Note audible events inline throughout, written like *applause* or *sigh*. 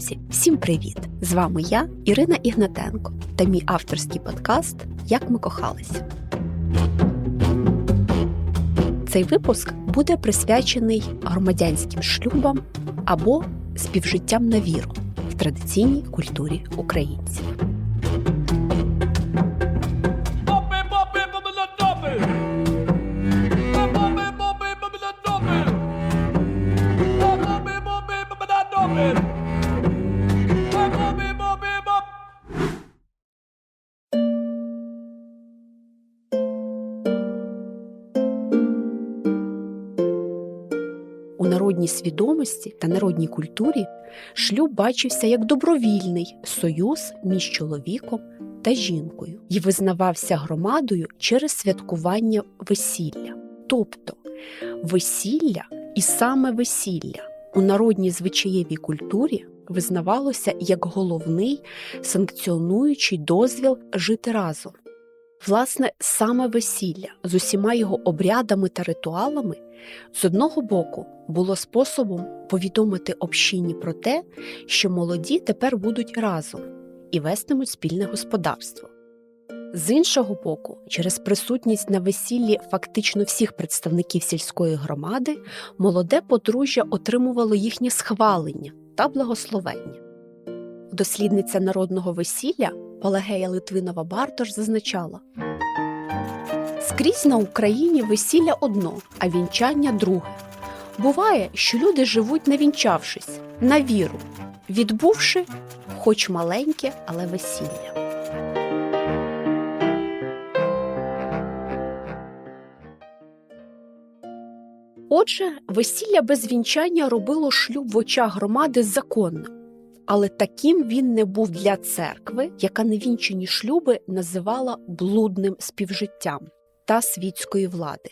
Друзі, всім привіт! З вами я, Ірина Ігнатенко, та мій авторський подкаст Як ми кохалися. Цей випуск буде присвячений громадянським шлюбам або співжиттям на віру в традиційній культурі українців. Народній свідомості та народній культурі шлюб бачився як добровільний союз між чоловіком та жінкою і визнавався громадою через святкування весілля. Тобто весілля і саме весілля у народній звичаєвій культурі визнавалося як головний санкціонуючий дозвіл жити разом. Власне, саме весілля з усіма його обрядами та ритуалами з одного боку було способом повідомити общині про те, що молоді тепер будуть разом і вестимуть спільне господарство. З іншого боку, через присутність на весіллі фактично всіх представників сільської громади, молоде подружжя отримувало їхнє схвалення та благословення. Дослідниця народного весілля Пелагея Литвинова Бартош зазначала: Скрізь на Україні весілля одно, а вінчання друге. Буває, що люди живуть не вінчавшись, на віру, відбувши хоч маленьке, але весілля. Отже, весілля без вінчання робило шлюб в очах громади законним, але таким він не був для церкви, яка невінчені шлюби називала блудним співжиттям та світської влади.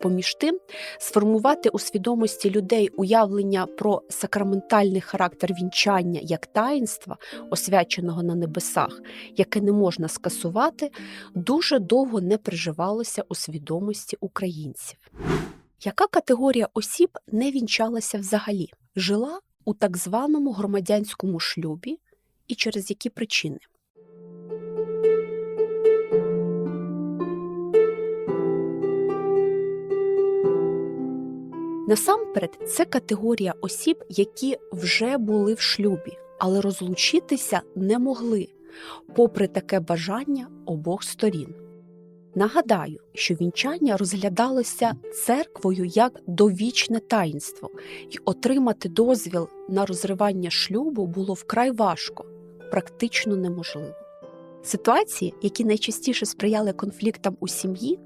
Поміж тим, сформувати у свідомості людей уявлення про сакраментальний характер вінчання як таїнства, освяченого на небесах, яке не можна скасувати, дуже довго не приживалося у свідомості українців. Яка категорія осіб не вінчалася взагалі? Жила у так званому громадянському шлюбі і через які причини? Насамперед, це категорія осіб, які вже були в шлюбі, але розлучитися не могли, попри таке бажання обох сторін. Нагадаю, що вінчання розглядалося церквою як довічне таїнство, і отримати дозвіл на розривання шлюбу було вкрай важко, практично неможливо. Ситуації, які найчастіше сприяли конфліктам у сім'ї,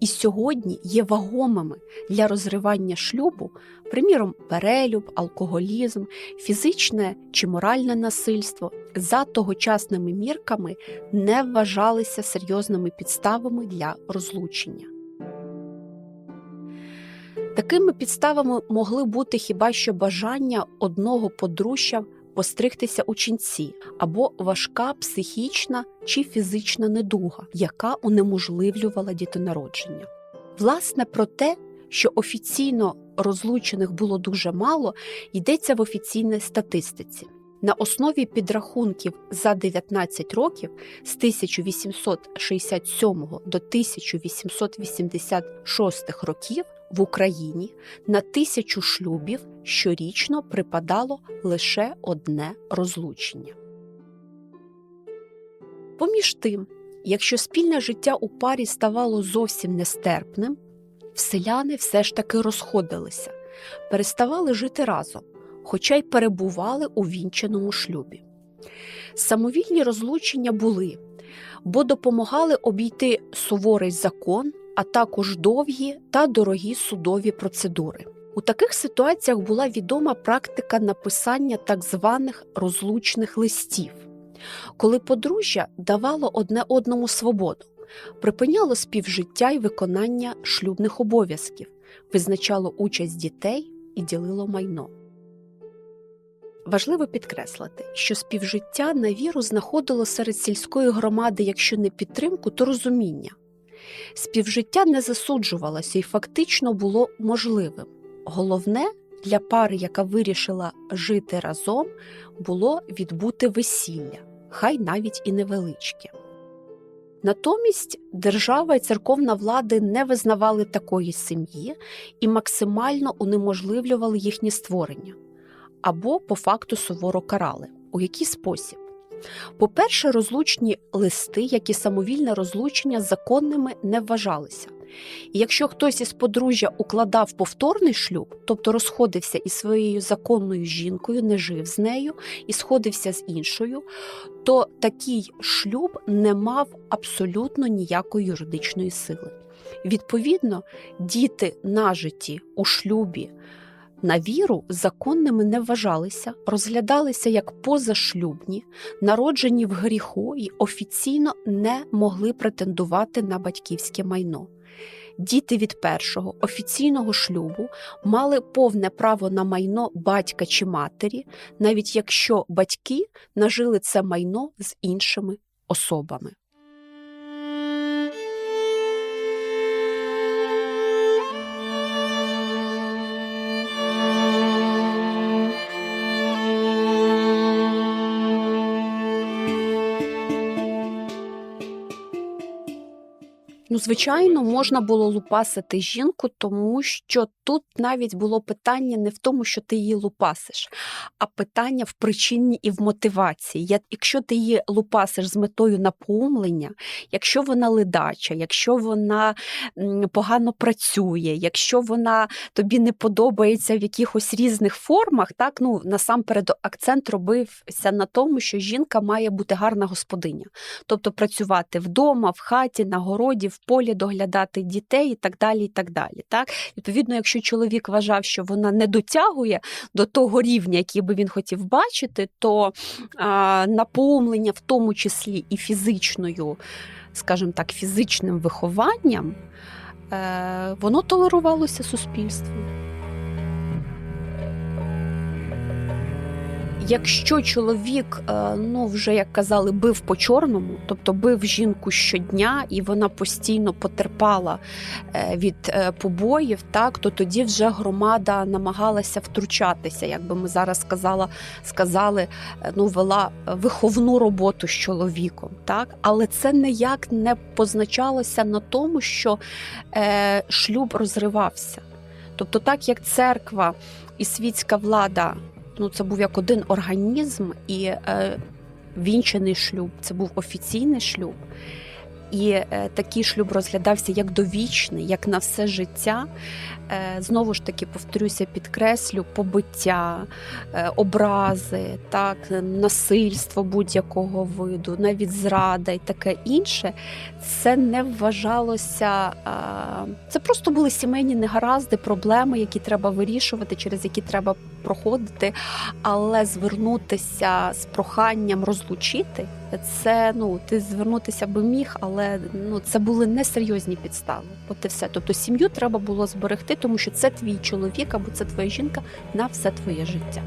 і сьогодні є вагомими для розривання шлюбу, приміром, перелюб, алкоголізм, фізичне чи моральне насильство, за тогочасними мірками не вважалися серйозними підставами для розлучення. Такими підставами могли бути хіба що бажання одного подружжя постригтися у ченці або важка психічна чи фізична недуга, яка унеможливлювала дітонародження. Власне, про те, що офіційно розлучених було дуже мало, йдеться в офіційній статистиці. На основі підрахунків за 19 років з 1867 до 1886 років в Україні на тисячу шлюбів щорічно припадало лише одне розлучення. Поміж тим, якщо спільне життя у парі ставало зовсім нестерпним, селяни все ж таки розходилися, переставали жити разом, хоча й перебували у вінчаному шлюбі. Самовільні розлучення були, бо допомагали обійти суворий закон, а також довгі та дорогі судові процедури. У таких ситуаціях була відома практика написання так званих розлучних листів, коли подружжя давало одне одному свободу, припиняло співжиття й виконання шлюбних обов'язків, визначало участь дітей і ділило майно. Важливо підкреслити, що співжиття на віру знаходило серед сільської громади, якщо не підтримку, то розуміння. Співжиття не засуджувалося і фактично було можливим. Головне для пари, яка вирішила жити разом, було відбути весілля, хай навіть і невеличке. Натомість держава і церковна влади не визнавали такої сім'ї і максимально унеможливлювали їхнє створення або по факту суворо карали. У який спосіб? По-перше, розлучні листи, як і самовільне розлучення, законними не вважалися. І якщо хтось із подружжя укладав повторний шлюб, тобто розходився із своєю законною жінкою, не жив з нею і сходився з іншою, то такий шлюб не мав абсолютно ніякої юридичної сили. Відповідно, діти нажиті у шлюбі на віру законними не вважалися, розглядалися як позашлюбні, народжені в гріху і офіційно не могли претендувати на батьківське майно. Діти від першого офіційного шлюбу мали повне право на майно батька чи матері, навіть якщо батьки нажили це майно з іншими особами. Ну, звичайно, можна було лупасити жінку, тому що тут навіть було питання не в тому, що ти її лупасиш, а питання в причині і в мотивації. Якщо ти її лупасиш з метою напоумлення, якщо вона ледача, якщо вона погано працює, якщо вона тобі не подобається в якихось різних формах, так ну насамперед акцент робився на тому, що жінка має бути гарна господиня, тобто працювати вдома, в хаті, на городі, в полі, доглядати дітей і так далі. І так далі. Так? Відповідно, якщо чоловік вважав, що вона не дотягує до того рівня, який би він хотів бачити, то а, наповнення, в тому числі і фізичною, скажімо так, фізичним вихованням, е, воно толерувалося суспільством. Якщо чоловік, е, ну вже як казали, бив по чорному, тобто бив жінку щодня, і вона постійно потерпала е, від е, побоїв, так то тоді вже громада намагалася втручатися, як би ми зараз сказала, сказали, ну вела виховну роботу з чоловіком, так але це ніяк не позначалося на тому, що шлюб розривався. Тобто, так як церква і світська влада ну, це був як один організм, і е, вінчений шлюб це був офіційний шлюб. І е, такий шлюб розглядався як довічний, як на все життя. Е, знову ж таки, повторюся, підкреслю побиття, е, образи, так, насильство будь-якого виду, навіть зрада і таке інше. Це не вважалося. е, Це просто були сімейні негаразди, проблеми, які треба вирішувати, через які треба проходити, але звернутися з проханням розлучити це ну ти звернутися би міг, але ну це були несерйозні підстави. От і все. Тобто сім'ю треба було зберегти, тому що це твій чоловік або це твоя жінка на все твоє життя.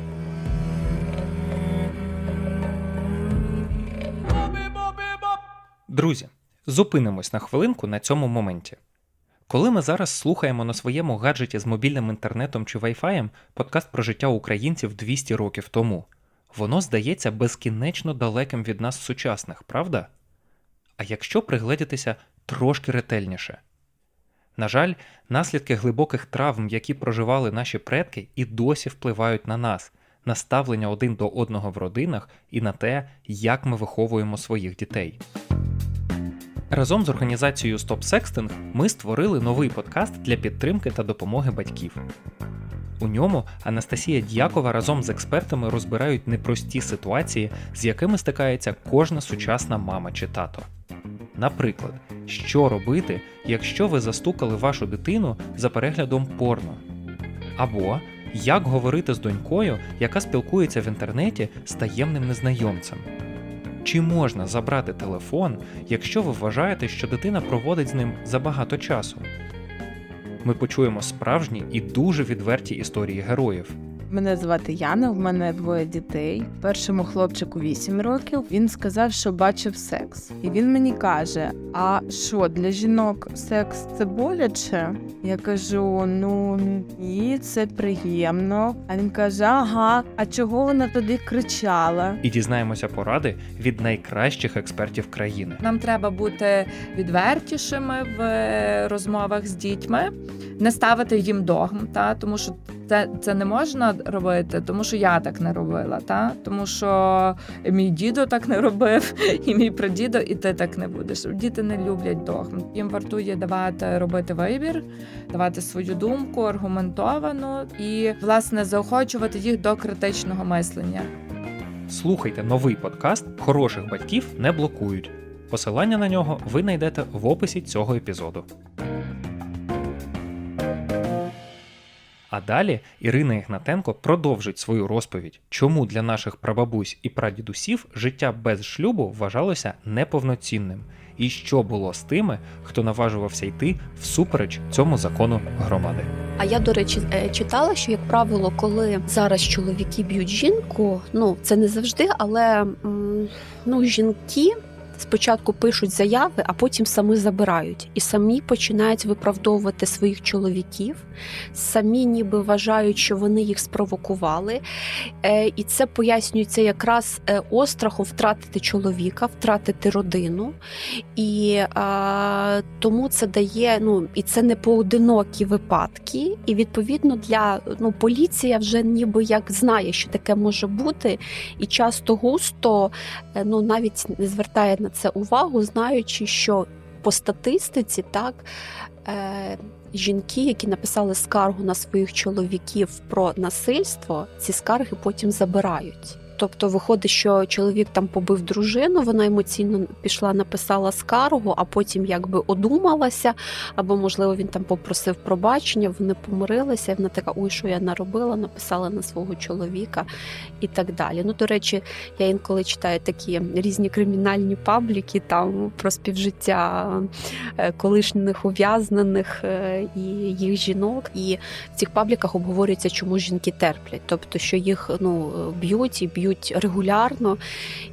Друзі, зупинимось на хвилинку на цьому моменті. Коли ми зараз слухаємо на своєму гаджеті з мобільним інтернетом чи Wi-Fi подкаст про життя українців 200 років тому, воно здається безкінечно далеким від нас сучасних, правда? А якщо пригледітися трошки ретельніше. На жаль, наслідки глибоких травм, які проживали наші предки, і досі впливають на нас, на ставлення один до одного в родинах і на те, як ми виховуємо своїх дітей. Разом з організацією Stop Sexting ми створили новий подкаст для підтримки та допомоги батьків. У ньому Анастасія Дякова разом з експертами розбирають непрості ситуації, з якими стикається кожна сучасна мама чи тато. Наприклад, що робити, якщо ви застукали вашу дитину за переглядом порно? Або як говорити з донькою, яка спілкується в інтернеті з таємним незнайомцем? Чи можна забрати телефон, якщо ви вважаєте, що дитина проводить з ним забагато часу? Ми почуємо справжні і дуже відверті історії героїв. Мене звати Яна, в мене двоє дітей. Першому хлопчику 8 років. Він сказав, що бачив секс. І він мені каже: А що для жінок секс це боляче? Я кажу: ну ні, це приємно. А він каже: Ага, а чого вона тоді кричала? І дізнаємося поради від найкращих експертів країни. Нам треба бути відвертішими в е, розмовах з дітьми, не ставити їм догм, та тому що це, це не можна робити, тому що я так не робила, та тому що мій дідо так не робив, *laughs* і мій прадідо, і ти так не будеш. Діти не люблять догм. Їм вартує давати робити вибір, давати свою думку аргументовану і власне заохочувати їх до критичного мислення. Слухайте новий подкаст Хороших батьків не блокують. Посилання на нього ви знайдете в описі цього епізоду. Далі Ірина Ігнатенко продовжить свою розповідь, чому для наших прабабусь і прадідусів життя без шлюбу вважалося неповноцінним, і що було з тими, хто наважувався йти всупереч цьому закону громади. А я, до речі, е, читала, що як правило, коли зараз чоловіки б'ють жінку, ну це не завжди, але ну, жінки спочатку пишуть заяви, а потім самі забирають і самі починають виправдовувати своїх чоловіків, самі ніби вважають, що вони їх спровокували. Е, І це пояснюється якраз е, острахом втратити чоловіка, втратити родину. І а, тому це дає, ну і це не поодинокі випадки. І відповідно для ну поліція вже ніби як знає, що таке може бути, і часто густо е, ну навіть не звертає на це увагу, знаючи, що по статистиці так. Е, Жінки, які написали скаргу на своїх чоловіків про насильство, ці скарги потім забирають. Тобто виходить, що чоловік там побив дружину, вона емоційно пішла, написала скаргу, а потім якби одумалася, або, можливо, він там попросив пробачення, вони помирилися, і вона така, ой, що я наробила, написала на свого чоловіка і так далі. Ну, до речі, я інколи читаю такі різні кримінальні пабліки там про співжиття е, колишніх ув'язнених е, і їх жінок. І в цих пабліках обговорюється, чому жінки терплять, тобто, що їх ну б'ють і б'ють регулярно,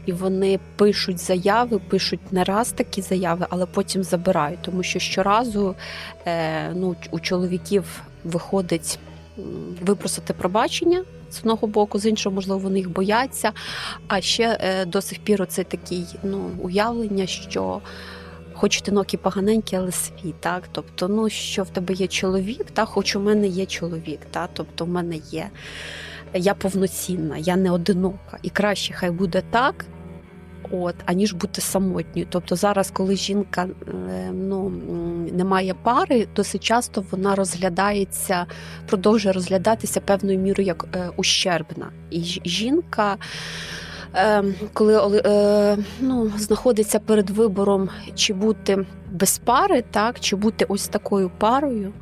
і вони пишуть заяви, пишуть не раз такі заяви, але потім забирають, тому що щоразу е, ну, у чоловіків виходить випросити пробачення. З одного боку, з іншого, можливо, вони їх бояться. А ще е, до сих пір оце такий ну, уявлення, що хоч тинок і поганенький, але свій, так. Тобто, ну що в тебе є чоловік, так, хоч у мене є чоловік, так, тобто в мене є. Я повноцінна, я не одинока. І краще хай буде так, от, аніж бути самотньою. Тобто зараз, коли жінка е, ну, не має пари, досить часто вона розглядається, продовжує розглядатися певною мірою як е, ущербна. І жінка. е, Коли ну, знаходиться перед вибором, чи бути без пари, так, чи бути ось такою парою,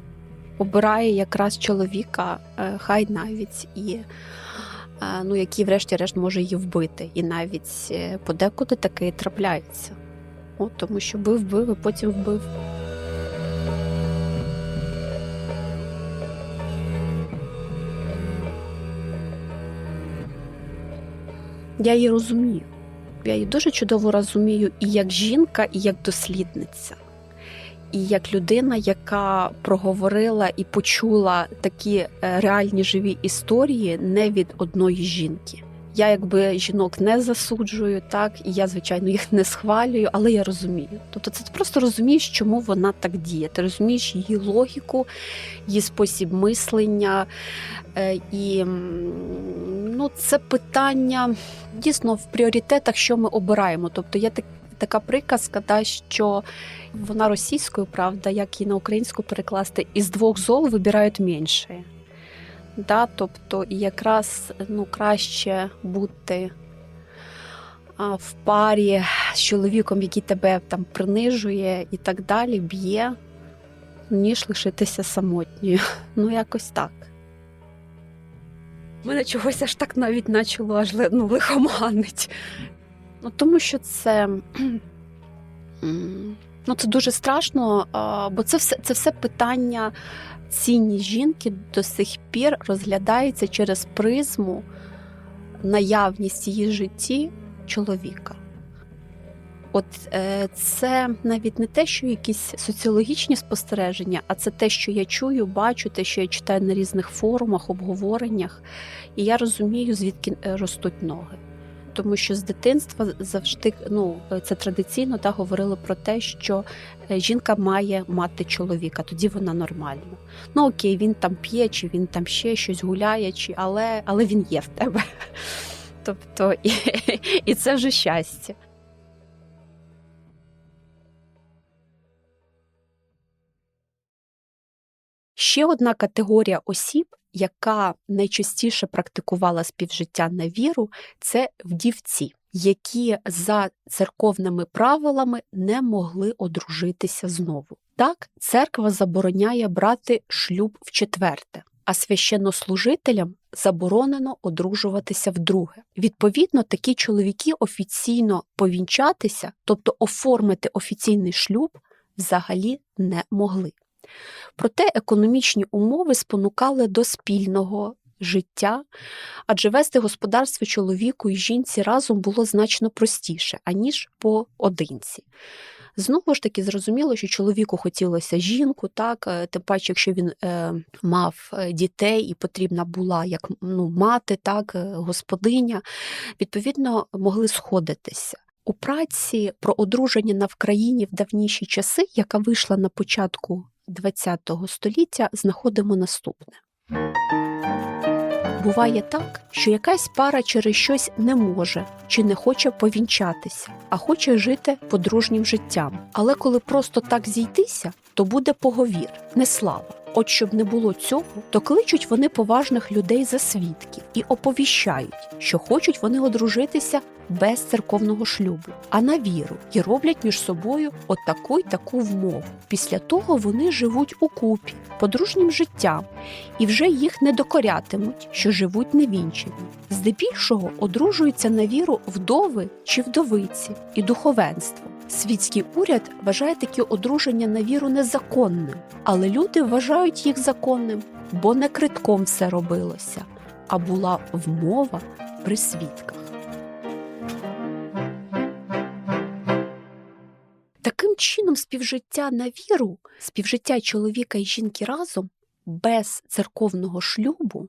обирає якраз чоловіка, е, хай навіть і е, ну, який, врешті-решт, може її вбити. І навіть е, подекуди таке трапляється. От, тому що бив, бив, і потім вбив. Я її розумію. Я її дуже чудово розумію і як жінка, і як дослідниця і як людина, яка проговорила і почула такі е, реальні живі історії не від одної жінки. Я якби жінок не засуджую, так і я, звичайно, їх не схвалюю, але я розумію. Тобто, це ти просто розумієш, чому вона так діє. Ти розумієш її логіку, її спосіб мислення. Е, І ну, це питання дійсно в пріоритетах, що ми обираємо. Тобто, є так, така приказка, та, що вона російською, правда, як і на українську перекласти, із двох зол вибирають менше. Да, тобто, і якраз ну, краще бути в парі з чоловіком, який тебе там принижує і так далі, б'є, ніж лишитися самотньою. *laughs* Ну, якось так. Мене чогось аж так навіть почало аж ну, лихоманить. Ну, тому що це Ну це дуже страшно, бо це все це все питання цінність жінки до сих пір розглядається через призму наявність її житті чоловіка. От е, це навіть не те, що якісь соціологічні спостереження, а це те, що я чую, бачу, те, що я читаю на різних форумах, обговореннях, і я розумію, звідки е, ростуть ноги. Тому що з дитинства завжди ну це традиційно та говорили про те, що е, жінка має мати чоловіка, тоді вона нормальна. Ну окей, він там п'є, чи він там ще щось гуляє, чи але, але він є в тебе. *laughs* Тобто, і, і це вже щастя. Ще одна категорія осіб, яка найчастіше практикувала співжиття на віру, це вдівці, які за церковними правилами не могли одружитися знову. Так, церква забороняє брати шлюб в четверте, а священнослужителям заборонено одружуватися вдруге. Відповідно, такі чоловіки офіційно повінчатися, тобто оформити офіційний шлюб, взагалі не могли. Проте економічні умови спонукали до спільного життя, адже вести господарство чоловіку і жінці разом було значно простіше, аніж поодинці. Знову ж таки, зрозуміло, що чоловіку хотілося жінку, так, е, тим паче, якщо він е, мав е, дітей і потрібна була як ну, мати, так, е, господиня, відповідно, могли сходитися. У праці про одруження на Вкраїні в давніші часи, яка вийшла на початку ХХ століття, знаходимо наступне. Буває так, що якась пара через щось не може чи не хоче повінчатися, а хоче жити подружнім життям. Але коли просто так зійтися, то буде поговір, не слава. От щоб не було цього, то кличуть вони поважних людей за свідків і оповіщають, що хочуть вони одружитися без церковного шлюбу, а на віру і роблять між собою отаку й таку вмову. Після того вони живуть у купі, подружнім життям, і вже їх не докорятимуть, що живуть невінчені. Здебільшого одружуються на віру вдови чи вдовиці і духовенство. Світський уряд вважає такі одруження на віру незаконним, але люди вважають їх законним, бо не критком все робилося, а була вмова при свідках. Таким чином, співжиття на віру, співжиття чоловіка і жінки разом без церковного шлюбу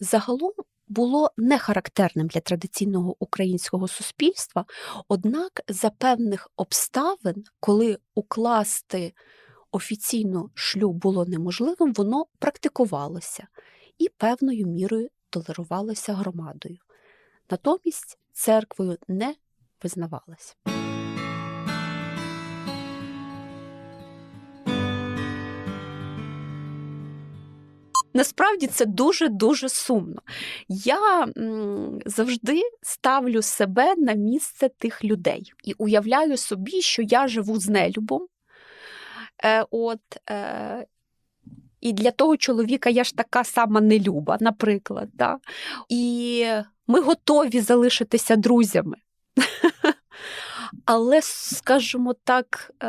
загалом було не характерним для традиційного українського суспільства, однак за певних обставин, коли укласти офіційно шлюб було неможливим, воно практикувалося і певною мірою толерувалося громадою. Натомість церквою не визнавалося. Насправді це дуже дуже сумно. Я м, завжди ставлю себе на місце тих людей і уявляю собі, що я живу з нелюбом. Е, от, е, і для того чоловіка я ж така сама нелюба, наприклад. Да? І ми готові залишитися друзями. *laughs* Але, скажімо так, е,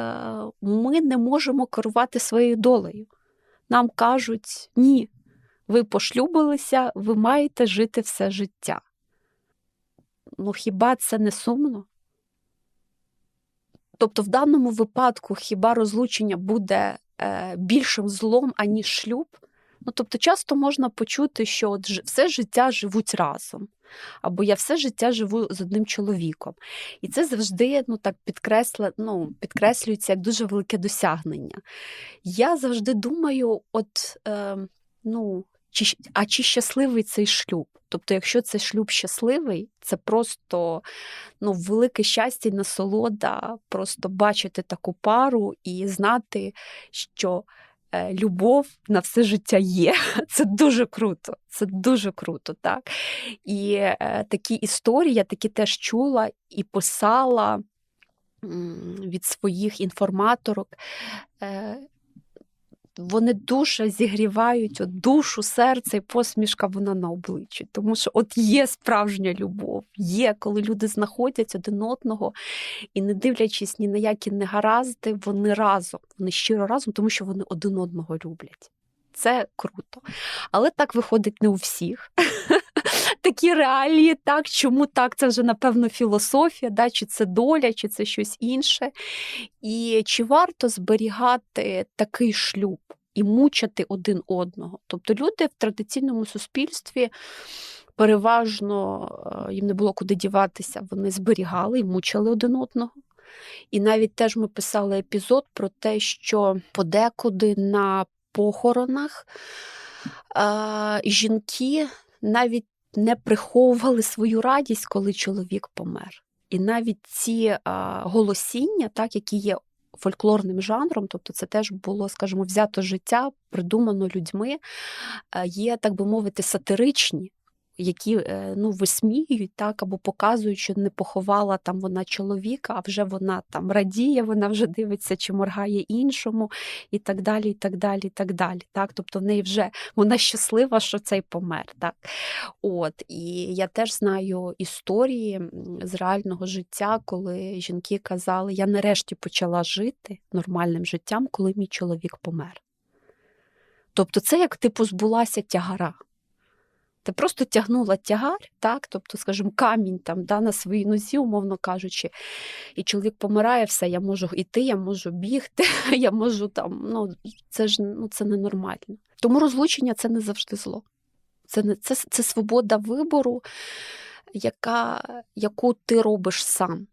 ми не можемо керувати своєю долею. Нам кажуть, ні, ви пошлюбилися, ви маєте жити все життя. Ну, хіба це не сумно? Тобто, в даному випадку хіба розлучення буде е, більшим злом, аніж шлюб? Ну, тобто, часто можна почути, що от все життя живуть разом, або я все життя живу з одним чоловіком. І це завжди ну, так підкресле, ну, підкреслюється як дуже велике досягнення. Я завжди думаю, от, е, ну, чи, а чи щасливий цей шлюб? Тобто, якщо цей шлюб щасливий, це просто ну, велике щастя і насолода просто бачити таку пару і знати, що е, любов на все життя є. *laughs* Це дуже круто. Це дуже круто, так. І е, такі історії я такі теж чула і писала від своїх інформаторок. Вони дуже зігрівають от душу, серце і посмішка вона на обличчі. Тому що от є справжня любов, є, коли люди знаходять один одного і, не дивлячись ні на які негаразди, вони разом, вони щиро разом, тому що вони один одного люблять. Це круто. Але так виходить не у всіх. Такі реалії, так, чому так? Це вже, напевно, філософія, да? чи це доля, чи це щось інше. І чи варто зберігати такий шлюб і мучити один одного? Тобто люди в традиційному суспільстві переважно е, їм не було куди діватися, вони зберігали і мучили один одного. І навіть теж ми писали епізод про те, що подекуди на похоронах е, жінки навіть не приховували свою радість, коли чоловік помер. І навіть ці а, голосіння, так, які є фольклорним жанром, тобто це теж було, скажімо, взято життя, придумано людьми, а, є, так би мовити, сатиричні. Які е, ну, висміюють так, або показують, що не поховала там вона чоловіка, а вже вона там радіє, вона вже дивиться, чи моргає іншому, і так далі, і так далі, і так далі. Так? Тобто в неї вже вона щаслива, що цей помер. Так? От, і я теж знаю історії з реального життя, коли жінки казали, я нарешті почала жити нормальним життям, коли мій чоловік помер. Тобто, це як типу збулася тягара. Ти просто тягнула тягар, так, тобто, скажімо, камінь там да, на своїй нозі, умовно кажучи, і чоловік помирає, все, я можу йти, я можу бігти, *laughs* я можу там. Ну, це ж ну, це ненормально. Тому розлучення це не завжди зло. Це, не, це, це свобода вибору, яка, яку ти робиш сам.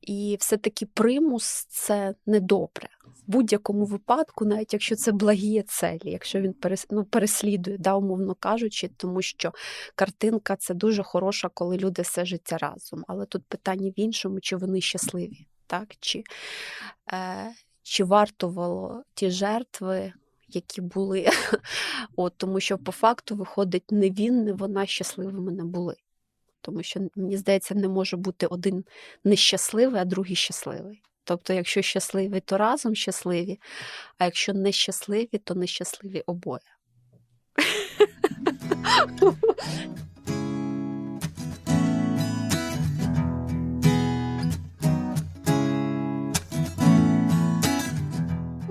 І все-таки примус це недобре. Будь-якому випадку, навіть якщо це благі целі, якщо він ну, переслідує, да, умовно кажучи, тому що картинка це дуже хороша, коли люди все життя разом. Але тут питання в іншому, чи вони щасливі, так? чи, е, чи вартувало ті жертви, які були. *laughs* От, тому що по факту виходить, не він, не вона щасливими не були. Тому що, мені здається, не може бути один нещасливий, а другий щасливий. Тобто, якщо щасливі, то разом щасливі, а якщо нещасливі, то нещасливі обоє. *laughs*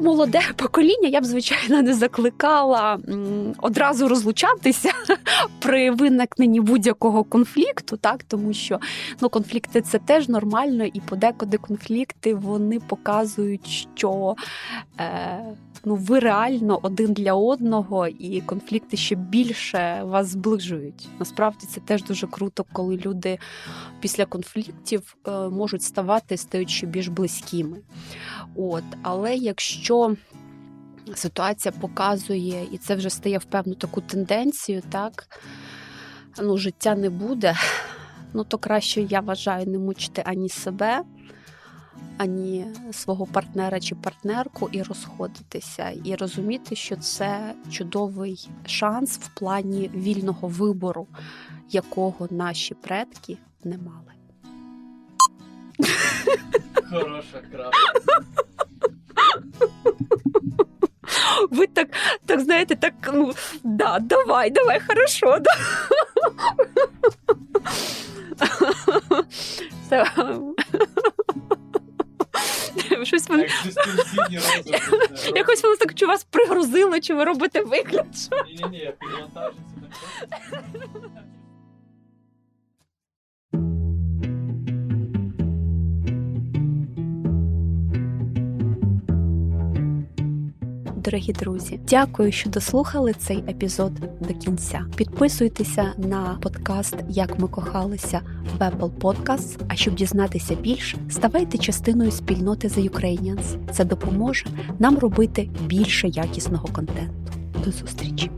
Молоде покоління я б, звичайно, не закликала одразу розлучатися *laughs* при виникненні будь-якого конфлікту, так тому що ну, конфлікти це теж нормально, і подекуди конфлікти вони показують, що е, ну, ви реально один для одного, і конфлікти ще більше вас зближують. Насправді це теж дуже круто, коли люди після конфліктів е, можуть ставати стаючи більш близькими. От, але якщо ситуація показує, і це вже стає в певну таку тенденцію, так ну, життя не буде, ну то краще, я вважаю, не мучити ані себе, ані свого партнера чи партнерку і розходитися, і розуміти, що це чудовий шанс в плані вільного вибору, якого наші предки не мали. Хороша крапка. *laughs* Ви так, так знаєте, так, ну, да, давай, давай, хорошо, да. Це... *laughs* Щось розумі. якось воно так чи вас пригрузило, чи ви робите вигляд, що Ні-ні-ні, підвантажиться. Дорогі друзі, дякую, що дослухали цей епізод до кінця. Підписуйтеся на подкаст Як ми кохалися в Apple Podcasts, А щоб дізнатися більше, ставайте частиною спільноти The Ukrainians. Це допоможе нам робити більше якісного контенту. До зустрічі!